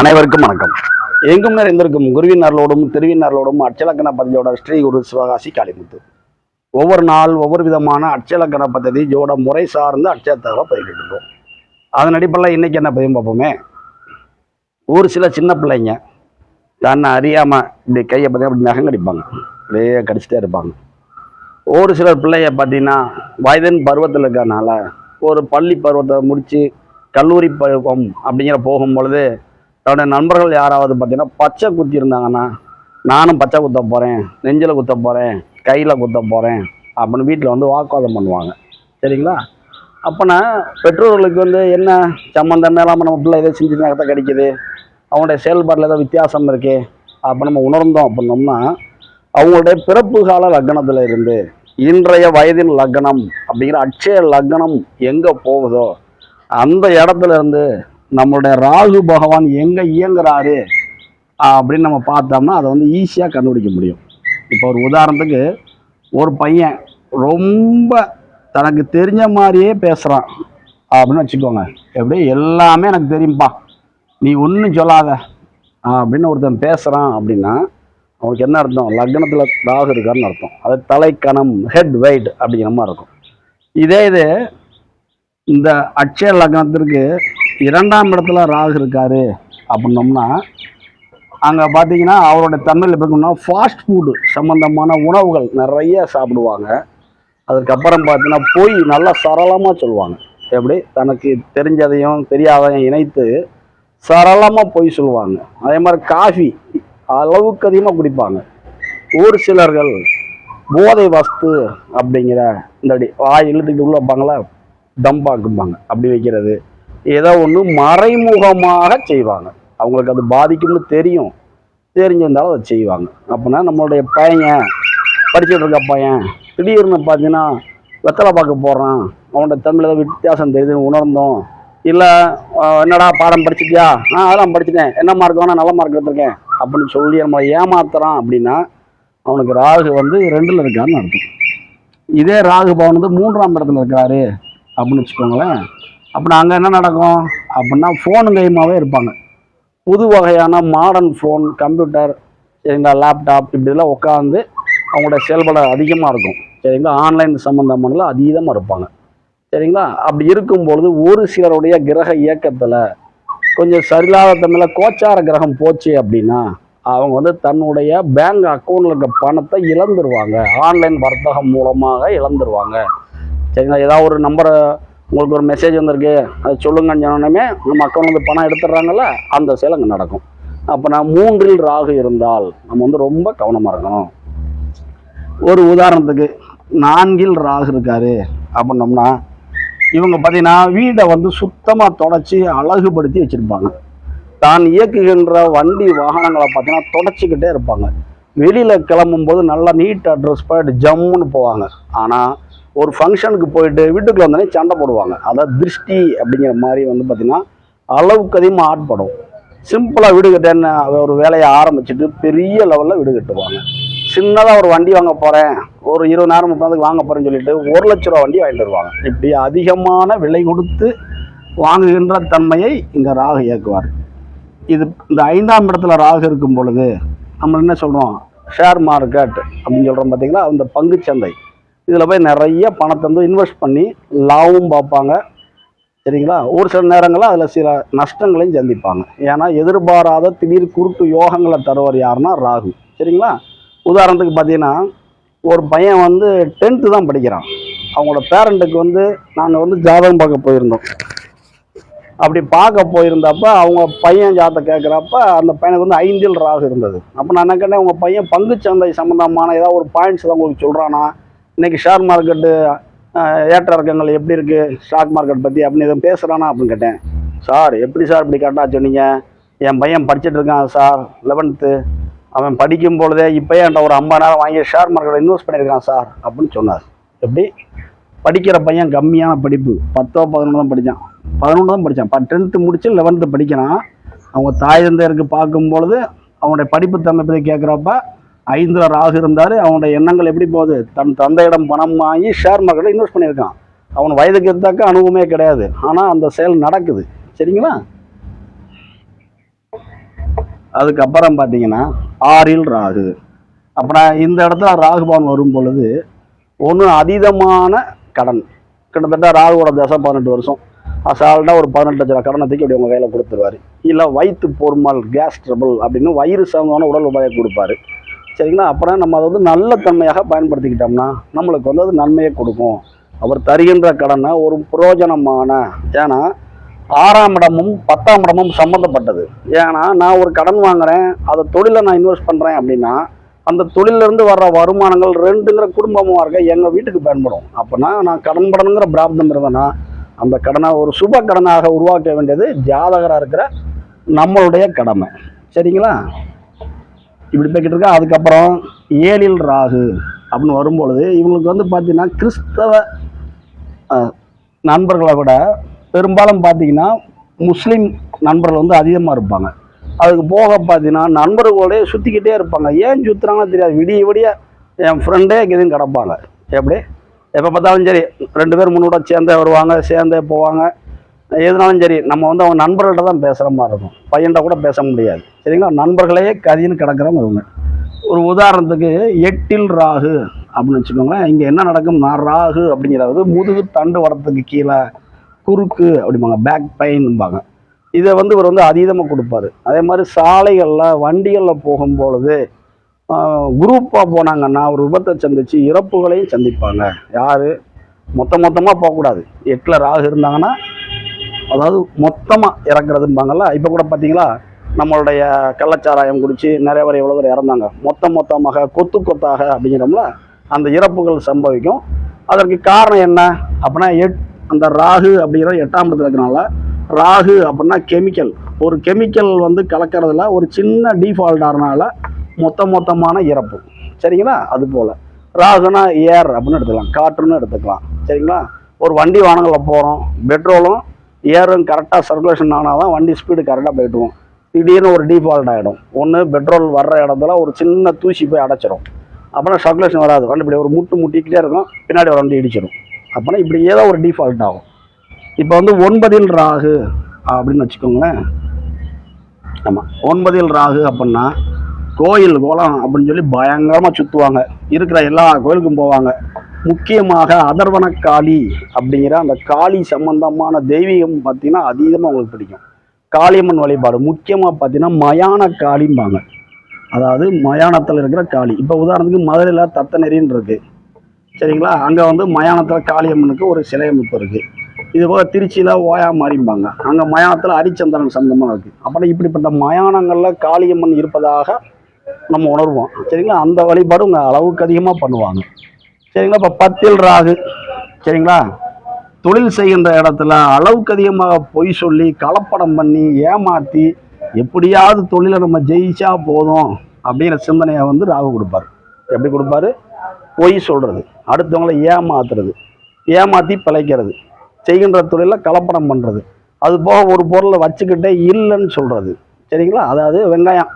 அனைவருக்கும் வணக்கம். எங்கும் நிறைந்திருக்கும் குருவின் அருளோடும் திருவின் அருளோடும் அச்சலக்கண பதவியோட ஸ்ரீ குரு சிவகாசி காளிமுத்து. ஒவ்வொரு நாள் ஒவ்வொரு விதமான அச்சலக்கண பദ്ധதி ஜோட முறை சார்ந்து அச்சத்தகவலை பதிவிட்டு இருக்கோம். அதன் அடிப்படையில் இன்றைக்கி என்ன பதிவு பார்ப்போமே? ஒரு சில சின்ன பிள்ளைங்க தன்னை அறியாமல் இப்படி கையை பார்த்து அப்படி நகங்கடிப்பாங்க அப்படியே கடிச்சிட்டே இருப்பாங்க. ஒரு சில பிள்ளைய பார்த்தீங்கன்னா வயதின் பருவத்தில் இருக்கிறனால ஒரு பள்ளி பருவத்தை முடித்து கல்லூரி பருவம் அப்படிங்கிற போகும் பொழுது தன்னுடைய நண்பர்கள் யாராவது பார்த்தீங்கன்னா பச்சை குத்தி இருந்தாங்கன்னா நானும் பச்சை குத்த போகிறேன் நெஞ்சில் குத்த போகிறேன் கையில் குத்த போகிறேன் அப்படின்னு வீட்டில் வந்து வாக்குவாதம் பண்ணுவாங்க. சரிங்களா? அப்போனா பெற்றோர்களுக்கு வந்து என்ன சம்மந்தம் இல்லாமல் நம்ம பிள்ளை எதை செஞ்சு நகத்தை கிடைக்குது அவங்களுடைய செயல்பாட்டில் ஏதோ வித்தியாசம் இருக்கே அப்போ நம்ம உணர்ந்தோம் அப்படின்னோம்னா அவங்களுடைய பிறப்பு கால லக்னத்தில் இருந்து இன்றைய வயதின் லக்னம் அப்படிங்கிற அட்சய லக்னம் எங்கே போகுதோ அந்த இடத்துல இருந்து நம்மளுடைய ராகு பகவான் எங்கே இயங்குறாரு அப்படின்னு நம்ம பார்த்தோம்னா அதை வந்து ஈஸியாக கண்டுபிடிக்க முடியும். இப்போ ஒரு உதாரணத்துக்கு ஒரு பையன் ரொம்ப தனக்கு தெரிஞ்ச மாதிரியே பேசுகிறான் அப்படின்னு வச்சுக்கோங்க. எப்படி? எல்லாமே எனக்கு தெரியும்ப்பா நீ ஒன்றும் சொல்லாத அப்படின்னு ஒருத்தன் பேசுகிறான் அப்படின்னா அவனுக்கு என்ன அர்த்தம்? லக்னத்தில் ராகு இருக்கான்னு அர்த்தம். அது தலைக்கணம் ஹெட் வெயிட் அப்படிங்கிற மாதிரி இருக்கும். இதே இது இந்த அட்சய லக்னத்திற்கு இரண்டாம் இடத்துல ராகு இருக்காரு அப்படின்னோம்னா அங்கே பார்த்தீங்கன்னா அவரோட தமிழில் எப்படின்னா ஃபாஸ்ட் ஃபுட்டு சம்மந்தமான உணவுகள் நிறைய சாப்பிடுவாங்க. அதுக்கப்புறம் பார்த்தீங்கன்னா போய் நல்லா சரளமாக சொல்லுவாங்க. எப்படி? தனக்கு தெரிஞ்சதையும் தெரியாதையும் இணைத்து சரளமாக போய் சொல்லுவாங்க. அதே மாதிரி காஃபி அளவுக்கு அதிகமாக குடிப்பாங்க. ஒரு சிலர்கள் போதை வஸ்து அப்படிங்கிற இந்த அடி வாய் இழுத்துக்கிட்டு உள்ள வைப்பாங்களா தம்பாக்கும்பாங்க அப்படி வைக்கிறது. ஏதோ ஒன்று மறைமுகமாக செய்வாங்க. அவங்களுக்கு அது பாதிக்கும்னு தெரியும். தெரிஞ்சிருந்தாலும் அதை செய்வாங்க. அப்படின்னா நம்மளுடைய பையன் படிச்சுட்டு இருக்க பையன் திடீர்னு பார்த்தீங்கன்னா வெத்தலை பார்க்க போடுறான். அவனோட தமிழ் ஏதோ வித்தியாசம் தெரியுதுன்னு உணர்ந்தோம். இல்லை என்னடா பாடம் படிச்சிட்டியா? நான் அதெல்லாம் படிச்சிட்டேன். என்ன மார்க் வேணா நல்ல மார்க் எடுத்திருக்கேன். அப்படின்னு சொல்லி நம்மளை ஏமாத்துறான் அப்படின்னா அவனுக்கு ராகு வந்து ரெண்டில் இருக்காருன்னு அர்த்தம். இதே ராகு பவன் வந்து மூன்றாம் இடத்துல இருக்கிறாரு அப்படின்னு வச்சுக்கோங்களேன். அப்படின்னா அங்கே என்ன நடக்கும்? அப்படின்னா ஃபோனு கைமாவே இருப்பாங்க. புது வகையான மாடர்ன் ஃபோன் கம்ப்யூட்டர் சரிங்களா லேப்டாப் இப்படிலாம் உட்காந்து அவங்களோட செயல்பட அதிகமாக இருக்கும். சரிங்களா? ஆன்லைன் சம்மந்தமானதில் அதீதமாக இருப்பாங்க. சரிங்களா? அப்படி இருக்கும் பொழுது ஒரு சிலருடைய கிரக இயக்கத்தில் கொஞ்சம் சரியில்லாத தமிழில் கோச்சார கிரகம் போச்சு அப்படின்னா அவங்க வந்து தன்னுடைய பேங்க் அக்கௌண்ட்டில் இருக்க பணத்தை இழந்துருவாங்க. ஆன்லைன் வர்த்தகம் மூலமாக இழந்துருவாங்க. சரிங்களா? ஏதாவது ஒரு நம்பரை உங்களுக்கு ஒரு மெசேஜ் வந்திருக்கு. அதை சொல்லுங்கன்னு சொன்னோடனே நம்ம வந்து பணம் எடுத்துடுறாங்கல்ல அந்த செயல் அங்கே நடக்கும். அப்போ நான் மூன்றில் ராகு இருந்தால் நம்ம வந்து ரொம்ப கவனமாக இருக்கணும். ஒரு உதாரணத்துக்கு நான்கில் ராகு இருக்காரு அப்படின்னோம்னா இவங்க பார்த்தீங்கன்னா வீடை வந்து சுத்தமாக தொடச்சி அழகுபடுத்தி வச்சுருப்பாங்க. தான் இயக்குகின்ற வண்டி வாகனங்களை பார்த்தீங்கன்னா தொடச்சிக்கிட்டே இருப்பாங்க. வெளியில் கிளம்பும்போது நல்லா நீட் அட்ரஸ் பண்ணிட்டு ஜம்முன்னு போவாங்க. ஆனால் ஒரு ஃபங்க்ஷனுக்கு போயிட்டு வீட்டுக்குள்ள வந்தோடனே சண்டை போடுவாங்க. அதாவது திருஷ்டி அப்படிங்கிற மாதிரி வந்து பார்த்திங்கன்னா அளவுக்கு அதிகமாக ஆட்படும். சிம்பிளாக வீடு கட்டேன்னு ஒரு வேலையை ஆரம்பிச்சுட்டு பெரிய லெவலில் வீடு கட்டுவாங்க. சின்னதாக ஒரு வண்டி வாங்க போகிறேன் ஒரு இருபதாயிரம் முப்பதுக்கு வாங்க போகிறேன்னு சொல்லிட்டு ஒரு லட்ச ரூபா வண்டி வாங்கிட்டு வருவாங்க. இப்படி அதிகமான விலை கொடுத்து வாங்குகின்ற தன்மையை இங்கே ராகு இயக்குவார். இது இந்த ஐந்தாம் இடத்துல ராகு இருக்கும் பொழுது நம்ம என்ன சொல்கிறோம் ஷேர் மார்க்கெட் அப்படின்னு சொல்கிறோம் பார்த்தீங்கன்னா அந்த பங்குச்சந்தை இதில் போய் நிறைய பணத்தை வந்து இன்வெஸ்ட் பண்ணி லாபம் பார்ப்பாங்க. சரிங்களா? ஒரு சில நேரங்களில் அதில் சில நஷ்டங்களையும் சந்திப்பாங்க. ஏன்னா எதிர்பாராத திடீர் குருட்டு யோகங்களை தருவார் யாருன்னா ராகு. சரிங்களா? உதாரணத்துக்கு பார்த்தீங்கன்னா ஒரு பையன் வந்து டென்த்து தான் படிக்கிறான். அவங்களோட பேரண்ட்டுக்கு வந்து நாங்கள் வந்து ஜாதகம் பார்க்க போயிருந்தோம். அப்படி பார்க்க போயிருந்தப்ப அவங்க பையன் ஜாதத்தை கேட்குறப்ப அந்த பையனுக்கு வந்து ஐந்தில் ராகு இருந்தது. அப்போ நான் என்ன கேட்டேன் உங்கள் பையன் பங்குச்சந்தை சம்மந்தமான ஏதாவது ஒரு பாயிண்ட்ஸ் தான் உங்களுக்கு சொல்கிறானா இன்னைக்கு ஷேர் மார்க்கெட்டு ஏற்ற இறக்கங்கள் எப்படி இருக்குது ஸ்டாக் மார்க்கெட் பற்றி அப்படின்னு எதுவும் பேசுகிறானா அப்படின்னு கேட்டேன். சார் எப்படி சார் இப்படி கரெக்டாக சொன்னீங்க? என் பையன் படிச்சுட்டு இருக்கான் சார் லெவன்த்து அவன் படிக்கும் பொழுதே இப்போயே என்கிட்ட ஒரு ஐம்பதாயிரம் வாங்கி ஷேர் மார்க்கெட்டில் இன்வெஸ்ட் பண்ணியிருக்கான் சார் அப்படின்னு சொன்னார். எப்படி? படிக்கிற பையன் கம்மியான படிப்பு. பத்தோ பதினொன்று தான் படித்தான் பதினொன்று தான் படித்தான் இப்போ டென்த்து முடிச்சு லெவன்த்து படிக்கிறான். அவங்க தாய் தந்தையருக்கு பார்க்கும்பொழுது அவனுடைய படிப்பு தன்மை பற்றி கேட்குறப்ப ஐந்துல ராகு இருந்தார் அவனுடைய எண்ணங்கள் எப்படி போகுது? தன் தந்தையிடம் பணம் வாங்கி ஷேர் மார்க்கெட்டில் இன்வெஸ்ட் பண்ணியிருக்கான். அவன் வயதுக்கு இருந்தாக்க அனுபவமே கிடையாது. ஆனால் அந்த செயல் நடக்குது. சரிங்களா? அதுக்கப்புறம் பார்த்தீங்கன்னா ஆறில் ராகு. அப்புறம் இந்த இடத்துல ராகுபவன் வரும் பொழுது ஒன்று அதீதமான கடன். கிட்டத்தட்ட ராகுவோட தசை பதினெட்டு வருஷம். அசால்ட்டாக ஒரு பதினெட்டு லட்ச ரூபா கடனை தூக்கி அப்படி உங்கள் கையில் கொடுத்துருவாரு. இல்லை வயிற்று பொறுமல் கேஸ் ட்ரபிள் அப்படின்னு வயிறு சம்பந்தமான உடல் உபாயை கொடுப்பாரு. சரிங்களா? அப்புறம் நம்ம அதை வந்து நல்ல தன்மையாக பயன்படுத்திக்கிட்டோம்னா நம்மளுக்கு வந்து அது நன்மையை கொடுக்கும். அவர் தருகின்ற கடனை ஒரு புரோஜனமான ஏன்னா ஆறாம் இடமும் பத்தாம் இடமும் சம்மந்தப்பட்டது ஏன்னா நான் ஒரு கடன் வாங்குறேன் அதை தொழிலை நான் இன்வெஸ்ட் பண்ணுறேன் அப்படின்னா அந்த தொழிலிருந்து வர்ற வருமானங்கள் ரெண்டுங்கிற குடும்பமாக இருக்க எங்கள் வீட்டுக்கு பயன்படும். அப்போனா நான் கடன் படனுங்கிற பிராப்தம் இருந்தேன்னா அந்த கடனை ஒரு சுப கடனாக உருவாக்க வேண்டியது ஜாதகராக இருக்கிற நம்மளுடைய கடமை. சரிங்களா? இப்படி போய்கிட்டு இருக்கா அதுக்கப்புறம் ஏழில் ராகு அப்படின்னு வரும்பொழுது இவங்களுக்கு வந்து பார்த்தீங்கன்னா கிறிஸ்தவ நண்பர்களை விட பெரும்பாலும் பார்த்தீங்கன்னா முஸ்லீம் நண்பர்கள் வந்து அதிகமாக இருப்பாங்க. அதுக்கு போக பார்த்தீங்கன்னா நண்பர்களோடய சுற்றிக்கிட்டே இருப்பாங்க. ஏன் சுற்றுறாங்கன்னு தெரியாது. விடிய விடிய என் ஃப்ரெண்டே எதுவும் கிடப்பாங்க. எப்படி? எப்போ பார்த்தாலும் சரி ரெண்டு பேர் முன்னோட சேர்ந்தே வருவாங்க சேர்ந்தே போவாங்க. எதுனாலும் சரி நம்ம வந்து அவங்க நண்பர்கள்ட்ட தான் பேசுகிற மாதிரி இருக்கும். பையன்கிட்ட கூட பேச முடியாது. சரிங்களா? நண்பர்களே கதின்னு கிடக்கிறவங்க இவங்க. ஒரு உதாரணத்துக்கு எட்டில் ராகு அப்படின்னு வச்சுக்கோங்களேன் இங்கே என்ன நடக்கும்னா ராகு அப்படிங்கிறது முதுகு தண்டு வடத்துக்கு கீழே குறுக்கு அப்படிம்பாங்க பேக் பெயின்பாங்க இதை வந்து இவர் வந்து அதீதமாக கொடுப்பாரு. அதே மாதிரி சாலைகளில் வண்டிகளில் போகும்பொழுது குரூப்பாக போனாங்கன்னா ஒரு விபத்தை சந்திச்சு இறப்புகளையும் சந்திப்பாங்க. யார்? மொத்த மொத்தமாக போகக்கூடாது. எட்டில் ராகு இருந்தாங்கன்னா அதாவது மொத்தமாக இறக்குறதும்பாங்கல்ல இப்போ கூட பார்த்தீங்களா நம்மளுடைய கள்ளச்சாராயம் குடித்து நிறைய பேர் எவ்வளோ பேர் இறந்தாங்க. மொத்த மொத்தமாக கொத்து கொத்தாக அப்படிங்கிறோம்ல அந்த இறப்புகள் சம்பவிக்கும். அதற்கு காரணம் என்ன அப்படின்னா எட் அந்த ராகு அப்படிங்கிற எட்டாம் இடத்துல இருக்கிறனால ராகு அப்படின்னா கெமிக்கல் ஒரு கெமிக்கல் வந்து கலக்கிறதுல ஒரு சின்ன டீஃபால்ட் ஆகிறனால மொத்த மொத்தமான இறப்பு. சரிங்களா? அது போல். ராகுனா ஏர் அப்படின்னு எடுத்துக்கலாம். காற்றுன்னு எடுத்துக்கலாம். சரிங்களா? ஒரு வண்டி வாகனங்களில் போகிறோம் பெட்ரோலும் ஏரும் கரெக்டாக சர்க்குலேஷன் ஆனால் தான் வண்டி ஸ்பீடு கரெக்டாக போயிட்டுவோம் திடீர்னு ஒரு டீஃபால்ட் ஆகிடும் ஒன்று பெட்ரோல் வர்ற இடத்துல ஒரு சின்ன தூசி போய் அடைச்சிரும். அப்புறம் சர்க்குலேஷன் வராது. வண்டி இப்படி ஒரு முட்டு முட்டிக்கிட்டே இருக்கும். பின்னாடி ஒரு வண்டி இடிச்சிடும் அப்போனா இப்படி ஏதோ ஒரு டிஃபால்ட் ஆகும். இப்போ வந்து ஒன்பதில் ராகு அப்படின்னு வச்சுக்கோங்களேன். ஆமாம் ஒன்பதில் ராகு அப்படின்னா கோயில் போகலாம் அப்படின்னு சொல்லி பயங்கரமாக சுற்றுவாங்க இருக்கிற எல்லா கோயிலுக்கும் போவாங்க. முக்கியமாக அதர்வன காளி அப்படிங்கிற அந்த காளி சம்பந்தமான தெய்வீகம் பார்த்தீங்கன்னா அதீதமாக உங்களுக்கு பிடிக்கும். காளியம்மன் வழிபாடு. முக்கியமாக பார்த்தீங்கன்னா மயான காளிம்பாங்க. அதாவது மயானத்தில் இருக்கிற காளி. இப்போ உதாரணத்துக்கு மதுரையில் தத்தநெறின்னு இருக்கு. சரிங்களா? அங்கே வந்து மயானத்தில் காளியம்மனுக்கு ஒரு சிலை அமைப்பு இருக்குது இது போக திருச்சியில் ஓயா மாறிம்பாங்க அங்கே மயானத்தில் ஹரிச்சந்திரன் சம்பந்தமாக இருக்குது அப்புறம் இப்படிப்பட்ட மயானங்களில் காளியம்மன் இருப்பதாக நம்ம உணர்வோம். சரிங்களா? அந்த வழிபாடு உங்கள் அளவுக்கு அதிகமாக பண்ணுவாங்க. சரிங்களா? இப்போ பத்தில் ராகு. சரிங்களா? தொழில் செய்கின்ற இடத்துல அளவுக்கு அதிகமாக பொய் சொல்லி கலப்படம் பண்ணி ஏமாற்றி எப்படியாவது தொழிலை நம்ம ஜெயிச்சா போதும் அப்படிங்கிற சிந்தனையை வந்து ராகு கொடுப்பாரு. எப்படி கொடுப்பாரு? பொய் சொல்கிறது அடுத்தவங்களை ஏமாத்துறது. ஏமாற்றி பிழைக்கிறது. செய்கின்ற தொழிலில் கலப்படம் பண்ணுறது அது போக ஒரு பொருளை வச்சுக்கிட்டே இல்லைன்னு சொல்கிறது சரிங்களா? அதாவது வெங்காயம்.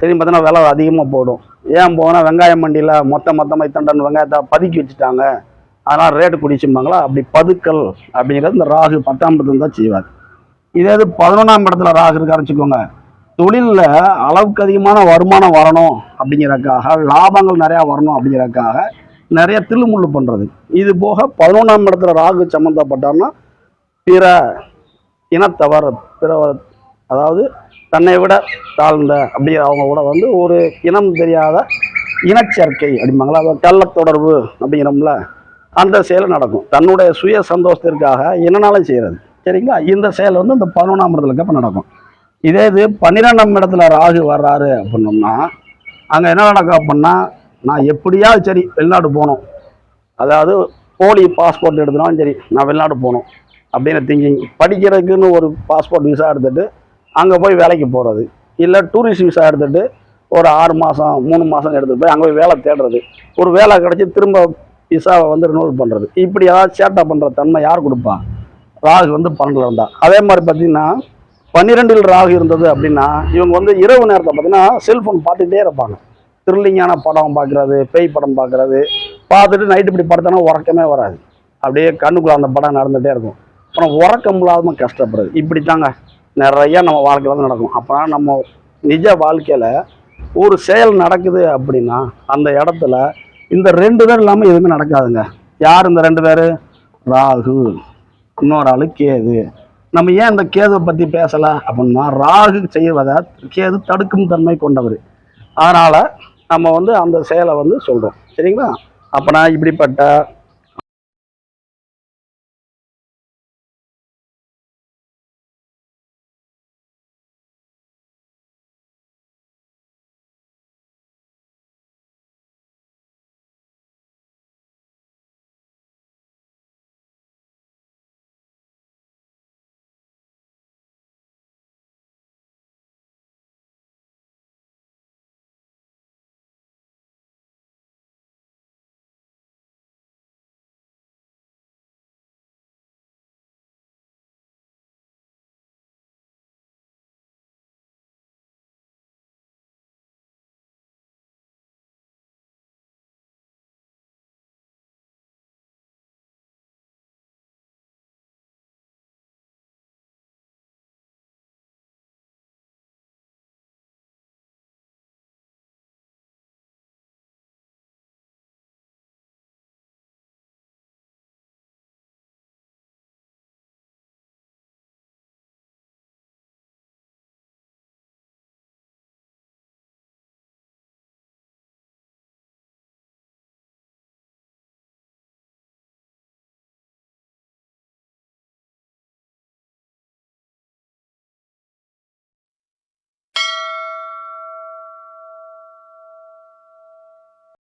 தெரியும் பார்த்தோன்னா விலை அதிகமாக போடும். ஏன் போனால் வெங்காயம் மண்டியில் மொத்த மொத்தமாக இத்தனை டன் வெங்காயத்தை பதுக்கி வச்சுட்டாங்க. அதனால் ரேட்டு குடிச்சும்பாங்களா? அப்படி பதுக்கல் அப்படிங்கிறது இந்த ராகு பத்தாம் இடத்துல தான் செய்வார். இதே இது பதினொன்றாம் இடத்துல ராகு இருக்காரு வச்சுக்கோங்க. தொழிலில் அளவுக்கு அதிகமான வருமானம் வரணும் அப்படிங்கிறக்காக லாபங்கள் நிறையா வரணும் அப்படிங்கிறதுக்காக நிறைய தில்லுமுள்ளு பண்ணுறது இது போக பதினொன்றாம் இடத்துல ராகு சம்மந்தப்பட்டார்னா பிற இனத்தவர் பிற அதாவது தன்னை விட தாழ்ந்த அப்படிங்கிற அவங்க கூட வந்து ஒரு இனம் தெரியாத இனச்சேர்க்கை அப்படிம்பாங்களா? அதாவது கள்ளத்தொடர்பு அப்படிங்கிறோம்ல அந்த செயல் நடக்கும். தன்னுடைய சுய சந்தோஷத்திற்காக என்னனாலும் செய்கிறது சரிங்களா? இந்த செயல் வந்து இந்த பதினொன்றாம் இடத்துல அப்போ நடக்கும். இதே இது பன்னிரெண்டாம் இடத்துல ராகு வர்றாரு அப்படின்னோம்னா அங்கே என்ன நடக்கும் அப்படின்னா நான் எப்படியாவது சரி வெளிநாடு போகணும். அதாவது போலி பாஸ்போர்ட் எடுத்தனாலும் சரி நான் வெளிநாடு போகணும். அப்படின்னு திங்கிங் படிக்கிறதுக்குன்னு ஒரு பாஸ்போர்ட் விசா எடுத்துட்டு அங்கே போய் வேலைக்கு போகிறது இல்லை டூரிஸ்ட் விசா எடுத்துட்டு ஒரு ஆறு மாதம் மூணு மாதம் எடுத்துகிட்டு போய் அங்கே போய் வேலை தேடுறது. ஒரு வேலை கிடச்சி திரும்ப விசாவை வந்து ரினோவல் பண்ணுறது இப்படி ஏதாவது சேட்டை பண்ணுற தன்மை யார் கொடுப்பா? ராகு வந்து பன்னெண்டில் இருந்தா. அதே மாதிரி பார்த்தீங்கன்னா பன்னிரெண்டில் ராகு இருந்தது அப்படின்னா இவங்க வந்து இரவு நேரத்தில் பார்த்தீங்கன்னா செல்ஃபோன் பார்த்துக்கிட்டே இருப்பாங்க. த்ரில்லிங்கான படம் பார்க்குறது பேய் படம் பார்க்குறது. பார்த்துட்டு நைட்டு இப்படி படுத்தோன்னா உறக்கமே வராது. அப்படியே கண்ணுக்குள்ளே அந்த படம் நடந்துகிட்டே இருக்கும். அப்புறம் உறக்கம் இல்லாமல் கஷ்டப்படுறது. இப்படி தாங்க நிறையா நம்ம வாழ்க்கையில் வந்து நடக்கும். அப்போனா நம்ம நிஜ வாழ்க்கையில் ஒரு செயல் நடக்குது அப்படின்னா அந்த இடத்துல இந்த ரெண்டு பேர் இல்லாமல் எதுவுமே நடக்காதுங்க. யார் இந்த ரெண்டு பேர்? ராகு. இன்னொரு ஆள் கேது. நம்ம ஏன் இந்த கேதுவை பற்றி பேசலை அப்படின்னா ராகு செய்வதை கேது தடுக்கும் தன்மை கொண்டவர். அதனால் நம்ம வந்து அந்த செயலை வந்து சொல்கிறோம் சரிங்களா? அப்போனா இப்படிப்பட்ட